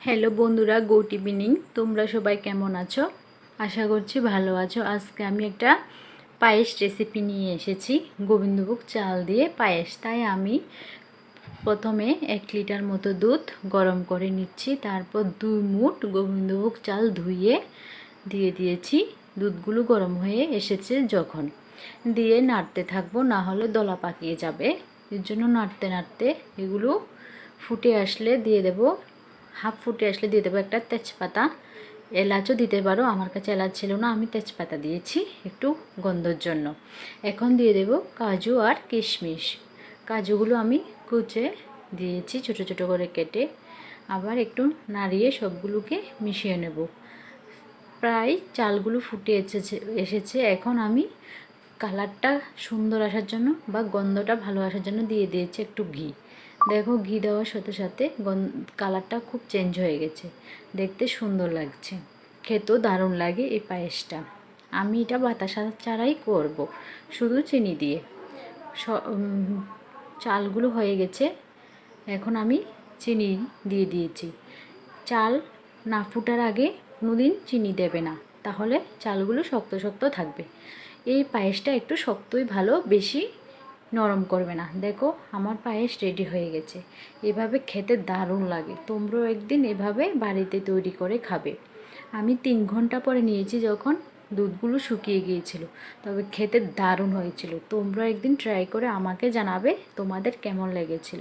Hello বন্ধুরা, good evening. তোমরা সবাই কেমন আছো? আশা করছি ভালো আছো। আজকে আমি একটা পায়েস রেসিপি নিয়ে এসেছি, গোবিন্দভোগ চাল দিয়ে পায়েস। তাই আমি প্রথমে এক লিটার মতো দুধ গরম করে নিচ্ছি, তারপর দুই মুঠ গোবিন্দভোগ চাল ধুয়ে দিয়ে দিয়েছি। দুধগুলো গরম হয়ে এসেছে যখন। দিয়ে নাড়তে থাকব, না হলে দলা পাকিয়ে যাবে। এর জন্য নাড়তে নাড়তে এগুলো ফুটে আসলে দিয়ে দেব হাফ ফুটে আসলে দিয়ে দেবো একটা তেজপাতা। এলাচও দিতে পারো, আমার কাছে এলাচ ছিল না, আমি তেজপাতা দিয়েছি একটু গন্ধর জন্য। এখন দিয়ে দেব কাজু আর কিশমিশ। কাজুগুলো আমি কুচে দিয়েছি ছোট ছোট করে কেটে। আবার একটু নাড়িয়ে সবগুলোকে মিশিয়ে নেব। প্রায় চালগুলো ফুটে এসেছে এসেছে। এখন আমি কালারটা সুন্দর আসার জন্য বা গন্ধটা ভালো আসার জন্য দিয়ে দিয়েছি একটু ঘি। দেখো ঘি দেওয়ার সাথে সাথে কালারটা খুব চেঞ্জ হয়ে গেছে। দেখতে সুন্দর লাগছে। খেতেও দারুণ লাগে এই পায়েসটা। আমি এটা বাতাসা ছাড়াই করব, শুধু চিনি দিয়ে। চালগুলো হয়ে গেছে। এখন আমি চিনি দিয়ে দিয়েছি। চাল না ফুটার আগে কোনোদিন চিনি দেবে না, তাহলে চালগুলো শক্ত শক্ত থাকবে। এই পায়েসটা একটু শক্তই ভালো, বেশি নরম করবে না। দেখো, আমার পায়েস রেডি হয়ে গেছে। এভাবে খেতে দারুণ লাগে। তোমরাও একদিন এভাবে বাড়িতে তৈরি করে খাবে। আমি তিন ঘণ্টা পরে নিয়েছি যখন দুধগুলো শুকিয়ে গিয়েছিল। তবে খেতে দারুণ হয়েছিল। তোমরা একদিন ট্রাই করে আমাকে জানাবে তোমাদের কেমন লেগেছিল।